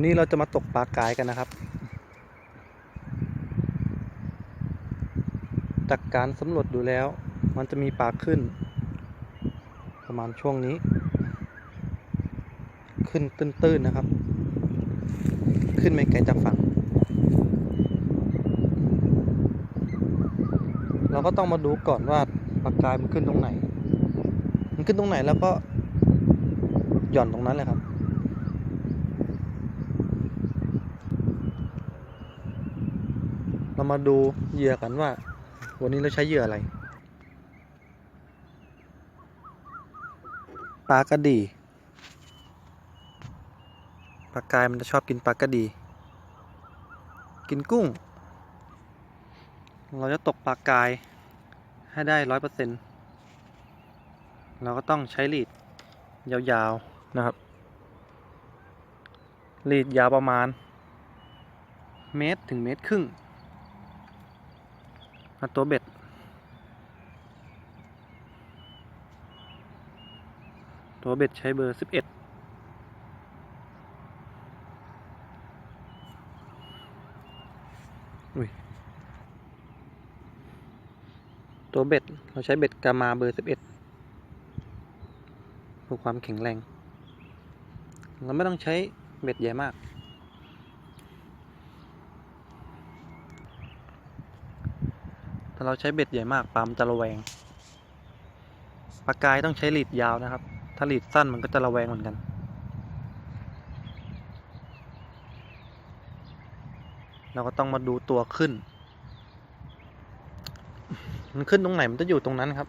วันนี้เราจะมาตกปลากายกันนะครับ จากการสำรวจดูแล้ว มันจะมีปลาขึ้น ประมาณช่วงนี้ ขึ้นตื้นๆนะครับ ขึ้นไม่ไกลจากฝั่ง เราก็ต้องมาดูก่อนว่าปลากายมันขึ้นตรงไหน มันขึ้นตรงไหนแล้วก็หย่อนตรงนั้นเลยครับ เรามาดูเหยื่อกันว่า วันนี้เราใช้เหยื่ออะไร ปลากระดีปลากายมันจะชอบกินปลากระดี กินกุ้ง เราจะตกปลากายให้ได้ร้อยเปอร์เซ็นต์เราก็ต้องใช้ลีดยาวๆนะครับ ลีดยาวประมาณ เมตรถึงเมตรครึ่ง เอาตัวเบ็ด ตัวเบ็ดใช้เบอร์สิบเอ็ดอุ้ยตัวเบ็ด เราใช้เบ็ดกามาเบอร์สิบเอ็ดเพื่อความแข็งแรง เราไม่ต้องใช้เบ็ดใหญ่มาก ถ้าเราใช้เบ็ดใหญ่มากปลามันจะระแวง ปลากายต้องใช้หลีดยาวนะครับ ถ้าหลีดสั้นมันก็จะระแวงเหมือนกัน เราก็ต้องมาดูตัวขึ้น มันขึ้นตรงไหนมันจะอยู่ตรงนั้นครับ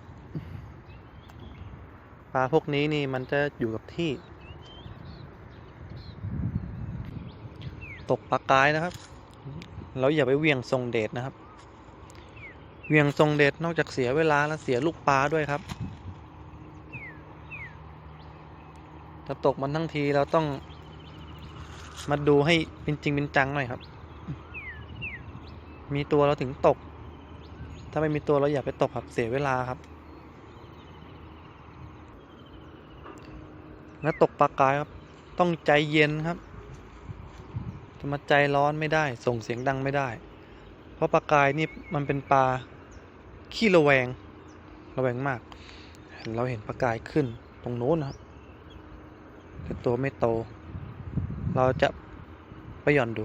ปลาพวกนี้นี่มันจะอยู่กับที่ ตกปลากายนะครับ เราอย่าไปเวียงทรงเดชนะครับ เวียงทรงเดชนอกจากเสียเวลาแล้วเสียลูกปลาด้วยครับ ถ้าตกมันทั้งทีเราต้องมาดูให้เป็นจริงเป็นจังหน่อยครับ มีตัวเราถึงตก ถ้าไม่มีตัวเราอย่าไปตกครับเสียเวลาครับ แล้วตกปลากายครับ ต้องใจเย็นครับจะมาใจร้อนไม่ได้ ส่งเสียงดังไม่ได้ เพราะปลากายนี่มันเป็นปลา ขี้ระแวง ระแวงมาก เราเห็นประกายขึ้นตรงโน้นนะครับแต่ตัวไม่โต เราจะไปหย่อนดู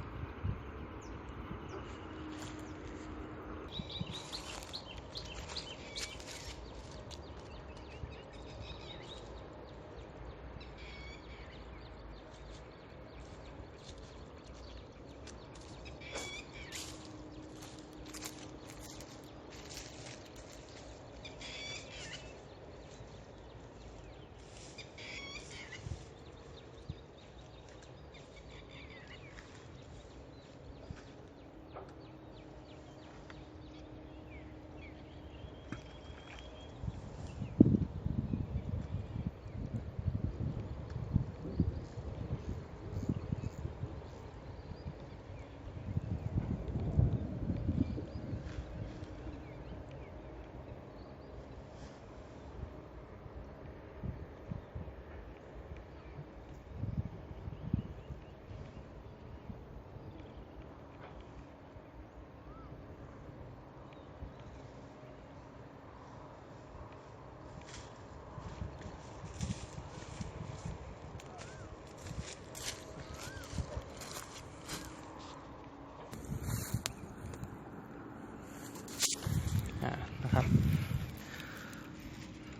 นะครับ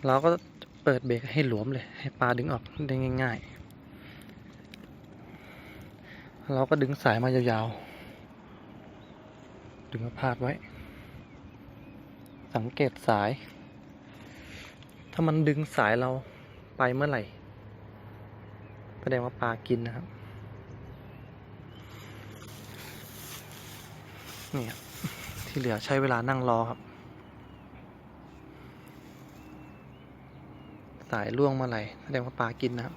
เราก็เปิดเบรกให้หลวมเลย ให้ปลาดึงออกได้ง่าย ๆ เราก็ดึงสายมายาวๆ ดึงมาพาดไว้ สังเกตสาย ถ้ามันดึงสายเราไปเมื่อไหร่แสดงว่าปลากินนะครับนี่ที่เหลือใช้เวลานั่งรอครับ สายล่วงเมื่อไหร่แสดงว่าปลากินนะครับ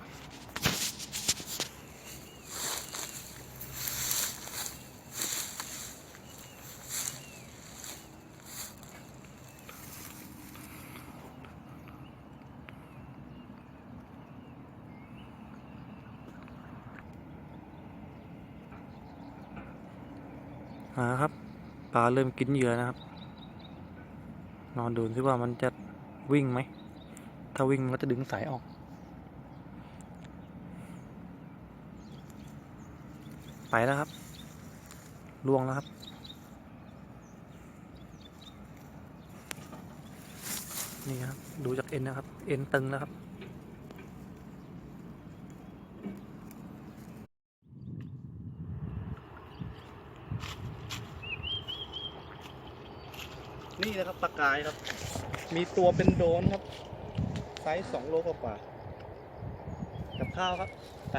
มาครับปลาเริ่มกินเหยื่อนะครับ นอนดูซิว่ามันจะวิ่งไหม ถ้าวิ่งมันก็จะดึงสายออก ไปแล้วครับล่วงแล้วครับ นี่ครับ ดูจากเอ็นนะครับ เอ็นตึงแล้วครับนี่นะครับปลากายครับ มีตัวเป็นโดนครับ ไซส์สองโลกว่ากับข้าวครับ ไป